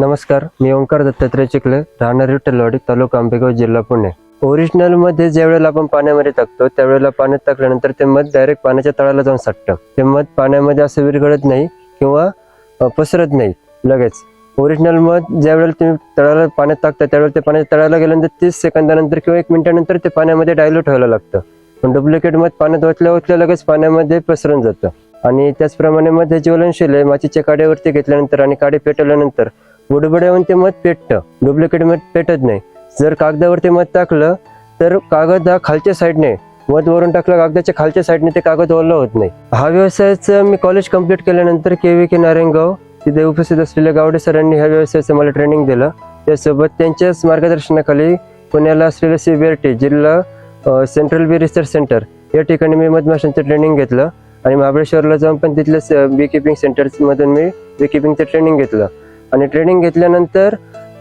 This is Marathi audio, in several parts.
नमस्कार मी ओंकार दत्तात्रय चिखले राहणार टलवाडी तालुका आंबेगाव जिल्हा पुणे. ओरिजिनलमध्ये ज्यावेळेला ज्या वेळेला आपण पाण्यामध्ये टाकतो त्यावेळेला पाण्यात टाकल्यानंतर ते मध डायरेक्ट पाण्याच्या तळाला जाऊन साठतं. ते मध पाण्यामध्ये असं विरघळत नाही किंवा पसरत नाही लगेच. ओरिजिनल मध ज्या वेळेला तुम्ही तळाला पाण्यात टाकता त्यावेळेला ते पाण्याच्या तळाला गेल्यानंतर तीस सेकंदानंतर किंवा एक मिनिटानंतर ते पाण्यामध्ये डायल्यूट व्हायला लागतं. पण डुप्लिकेट मध पाण्यात ओतल्या ओतल्या लगेच पाण्यामध्ये पसरून जातं. आणि त्याचप्रमाणे मध हे ज्वलनशील आहे मातीच्या काड्यावरती घेतल्यानंतर आणि काडे पेटवल्यानंतर बुडबुड्यावरून ते मध पेटतं डुप्लिकेट मध पेटत नाही. जर कागदावर ते मध टाकलं तर कागद हा खालच्या साईडने मध वरून टाकलं कागदाच्या खालच्या साईडने ते कागद ओलं होत नाही. हा व्यवसायाचं मी कॉलेज कंप्लीट केल्यानंतर के व्ही के नारायणगाव तिथे उपस्थित असलेल्या गावडे सरांनी ह्या व्यवसायाचं मला ट्रेनिंग दिलं. त्यासोबत त्यांच्याच मार्गदर्शनाखाली पुण्याला असलेलं सीबीआरटी जिल्हा सेंट्रल बी रिसर्च सेंटर या ठिकाणी मी मधमाशांचं ट्रेनिंग घेतलं. आणि महाबळेश्वरला जाऊन पण तिथल्या बी किपिंग सेंटर्समधून मी बी किपिंगचं ट्रेनिंग घेतलं. आणि ट्रेनिंग घेतल्यानंतर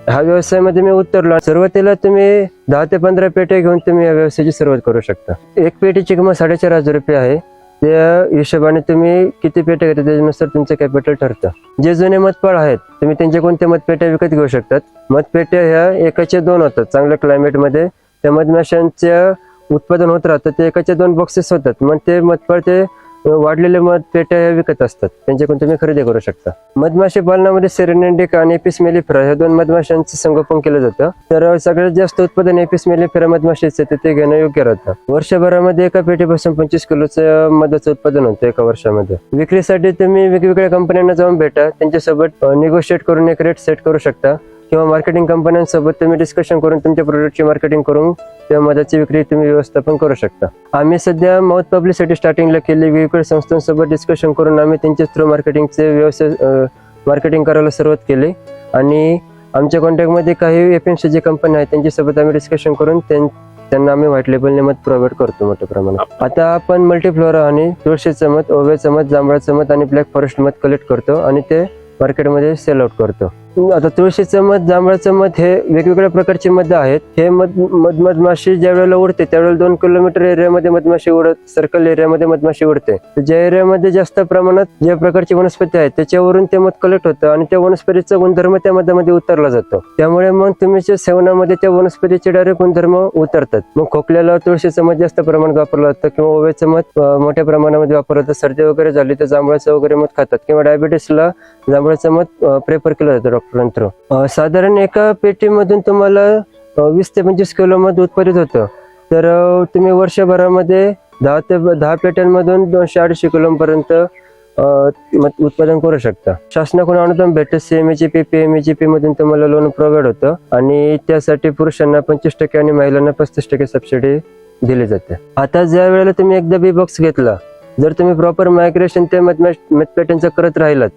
हा व्यवसायामध्ये मी उतरलो सुरुवातीला तुम्ही दहा ते पंधरा पेट्या घेऊन तुम्ही या व्यवसायाची सुरुवात करू शकता. एक पेटीची किंमत साडेचार हजार रुपये आहे. त्या हिशोबाने तुम्ही किती पेट्या घेता त्याच्यानुसार तुमचं कॅपिटल ठरतं. जे जुने मतपाळ आहेत तुम्ही त्यांच्या कोणत्या मतपेट्या विकत घेऊ शकतात? मतपेट्या ह्या एकाच्या दोन होतात चांगल्या क्लायमेटमध्ये त्या मधमाशांच्या उत्पादन होत राहतं ते एकाच्या दोन बॉक्सेस होतात. मग ते मतपाळ ते वाढलेले मध पेट्या ह्या विकत असतात. त्यांच्याकडून तुम्ही खरेदी करू शकता. मधमाशी पालनामध्ये सेरेनेंडिक आणि एपिस मेलिफेरा ह्या दोन मधमाशांचं संगोपन केलं जातं. तर सगळ्यात जास्त उत्पादन एपिस मेलिफेरा मधमाशीचं ते ते घेणं योग्य राहतं. वर्षभरामध्ये एका पेटीपासून पंचवीस किलोचं मधाचं उत्पादन होतं एका वर्षामध्ये. विक्रीसाठी तुम्ही वेगवेगळ्या कंपन्यांना जाऊन भेटा त्यांच्यासोबत निगोशिएट करून एक रेट सेट करू शकता. किंवा मार्केटिंग कंपन्यांसोबत तुम्ही डिस्कशन करून तुमच्या प्रोडक्टची मार्केटिंग करून किंवा मधाची विक्री तुम्ही व्यवस्थापन करू शकता. आम्ही सध्या माउथ पब्लिसिटी स्टार्टिंगला केली. वेगवेगळ्या संस्थांसोबत डिस्कशन करून आम्ही त्यांच्या थ्रू मार्केटिंगचे व्यवसाय मार्केटिंग करायला सुरुवात केली. आणि आमच्या कॉन्टॅक्टमध्ये काही एफ एम सी कंपन्या आहेत त्यांच्यासोबत आम्ही डिस्कशन करून त्यां- त्यांना आम्ही व्हाईट लेबलने मध प्रोव्हाइड करतो मोठ्या प्रमाणात. आता आपण मल्टीफ्लोरा आणि तुळशीचं मत ओव्याचं मत जांभळाचं मत आणि ब्लॅक फॉरेस्ट मत कलेक्ट करतो आणि ते मार्केटमध्ये सेल आउट करतो. आता तुळशीचं मध जांभळाचं मध हे वेगवेगळ्या प्रकारचे मध आहेत. हे मध मध मधमाशी ज्या वेळेला उडते त्यावेळेला दोन किलोमीटर एरियामध्ये मधमाशी उडत सर्कल एरियामध्ये मधमाशी उडते. तर ज्या एरियामध्ये जास्त प्रमाणात ज्या प्रकारची वनस्पती आहेत त्याच्यावरून ते मध कलेक्ट होतं आणि त्या वनस्पतीचा गुणधर्म त्या मधामध्ये उतरला जातो. त्यामुळे मग तुम्ही सेवनामध्ये त्या वनस्पतीचे डायरेक्ट गुणधर्म उतरतात. मग खोकल्याला तुळशीचं मध जास्त प्रमाणात वापरलं जातं किंवा ओव्याचं मध मोठ्या प्रमाणामध्ये वापरलं जातं. सर्दी वगैरे झाली तर जांभळाचं वगैरे मध खातात. किंवा डायबिटीसला जांभळाचं मध प्रेफर केलं जातं डॉक्टर अं, साधारण एका पेटीमधून तुम्हाला वीस ते पंचवीस किलो मध उत्पादित होतं. तर तुम्ही वर्षभरामध्ये दहा ते दहा पेट्यांमधून दोनशे अडीचशे किलोपर्यंत उत्पादन करू शकता. शासनाकडून अनुदान भेटतं सीएमएची पी पी पी मधून तुम्हाला लोन प्रोव्हाइड होतं आणि त्यासाठी पुरुषांना पंचवीस टक्के आणि महिलांना पस्तीस टक्के सबसिडी दिली जाते. आता ज्या वेळेला तुम्ही एकदा बी बॉक्स घेतला जर तुम्ही प्रॉपर मायग्रेशन त्या मतपेट्यांचं करत राहिलात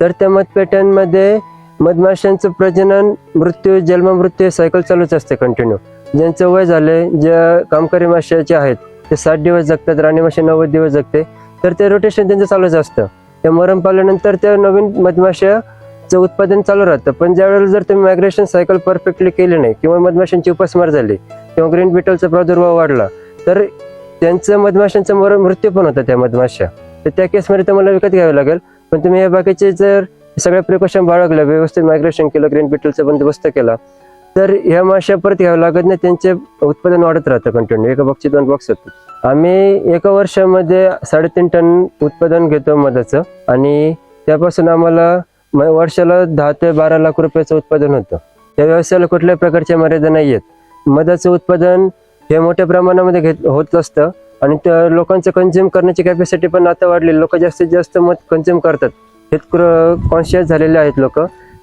तर त्या मतपेट्यांमध्ये मधमाशांचं प्रजनन मृत्यू जन्म मृत्यू सायकल चालूच असते कंटिन्यू ज्यांचं वय झाले ज्या कामकरी माशाचे आहेत ते साठ दिवस जगतात राणी माशी नव्वद दिवस जगते तर ते रोटेशन त्यांचं चालूच असतं. ते मरण पावल्यानंतर त्या नवीन मधमाशाचं उत्पादन चालू राहतं. पण ज्यावेळेला जर तुम्ही मायग्रेशन सायकल परफेक्टली केली नाही किंवा मधमाशांची उपासमार झाली किंवा ग्रीन बिटलचा प्रादुर्भाव वाढला तर त्यांचं मधमाशांचा मरण मृत्यू पण होता त्या मधमाशा. तर त्या केसमध्ये तुम्हाला विकत घ्यावं लागेल. पण तुम्ही या बाकीचे जर सगळ्या प्रिकॉशन बाळगलं व्यवस्थित मायग्रेशन केलं ग्रीन बिटलचा बंदोबस्त केला. तर ह्या माश्या परत घ्यावं लागत नाही त्यांचे उत्पादन वाढत राहतं कंटिन्यू एका बॉक्सचे दोन बॉक्स होतात आम्ही एका वर्षामध्ये साडेतीन टन उत्पादन घेतो मधाचं आणि त्यापासून आम्हाला म- वर्षाला दहा ते बारा लाख रुपयाचं उत्पादन होतं. त्या व्यवसायाला कुठल्याही प्रकारच्या मर्यादा नाही आहेत. मधाचं उत्पादन हे मोठ्या प्रमाणामध्ये घेत होत असतं आणि त्या लोकांचं कन्झ्युम करण्याची कॅपॅसिटी पण आता वाढली. लोक जास्तीत जास्त मध कन्झ्युम करतात. हे कॉन्शियस झालेले आहेत लोक.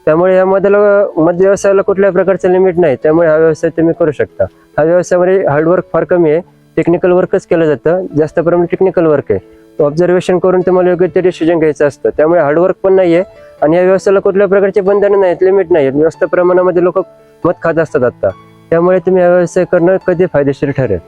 त्यामुळे या मधाला मध व्यवसायाला कुठल्याही प्रकारचं लिमिट नाही. त्यामुळे हा व्यवसाय तुम्ही करू शकता. हा व्यवसायामध्ये म्हणजे हार्डवर्क फार कमी आहे. टेक्निकल वर्कच केलं जातं. जास्त प्रमाणात टेक्निकल वर्क आहे. ऑब्झर्वेशन करून तुम्हाला योग्य ते डिसिजन घ्यायचं असतं. त्यामुळे हार्डवर्क पण नाही आहे आणि या व्यवसायाला कुठल्या प्रकारचे बंधनं नाहीत लिमिट नाही आहेत जास्त प्रमाणामध्ये लोक मत खात असतात आत्ता त्यामुळे तुम्ही हा व्यवसाय करणं कधी फायदेशीर ठरेल?